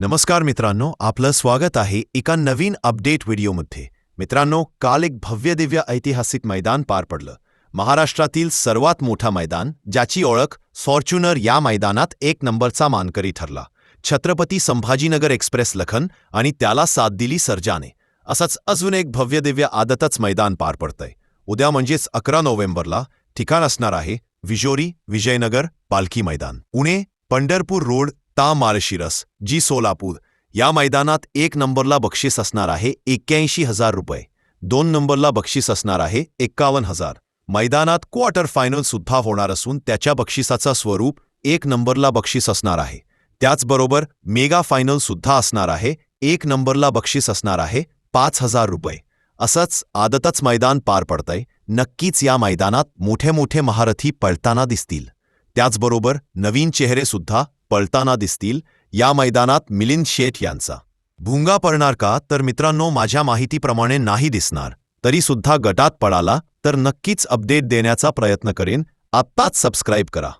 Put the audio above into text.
नमस्कार मित्रांनो आपलं स्वागत आहे एका नवीन अपडेट व्हिडिओमध्ये. मित्रांनो काल एक भव्य दिव्य ऐतिहासिक मैदान पार पडलं. महाराष्ट्रातील सर्वात मोठा मैदान ज्याची ओळख फॉर्च्युनर या मैदानात एक नंबरचा मानकरी ठरला. छत्रपती संभाजीनगर एक्सप्रेस लखन आणि त्याला साथ दिली सर्जाने. असंच अजून एक भव्य दिव्य आदतच मैदान पार पडतंय. उद्या म्हणजेच अकरा नोव्हेंबरला ठिकाण असणार आहे विजोरी विजयनगर पालखी मैदान. पुणे पंढरपूर रोड ता माळशिरस जी सोलापूर या मैदानात एक नंबरला बक्षीस असणार आहे एक्क्याऐंशी हजार रुपये. दोन नंबरला बक्षीस असणार आहे एक्कावन्न हजार. मैदानात क्वार्टर फायनल सुद्धा होणार असून त्याच्या बक्षिसाचं स्वरूप एक नंबरला बक्षीस असणार आहे. त्याचबरोबर मेगा फायनल सुद्धा असणार आहे एक नंबरला बक्षीस असणार आहे पाच हजार रुपये. असंच आदतच मैदान पार पडतंय नक्कीच या मैदानात मोठे मोठे महारथी पळताना दिसतील. त्याचबरोबर नवीन चेहरे सुद्धा पळताना दिसतील या मैदानात मिलिंद शेठ यांचा. भुंगा पडणार का? तर मित्रांनो माझ्या माहितीप्रमाणे नाही दिसणार. तरीसुद्धा गटात पळाला तर नक्कीच अपडेट देण्याचा प्रयत्न करेन. आत्ताच सबस्क्राईब करा.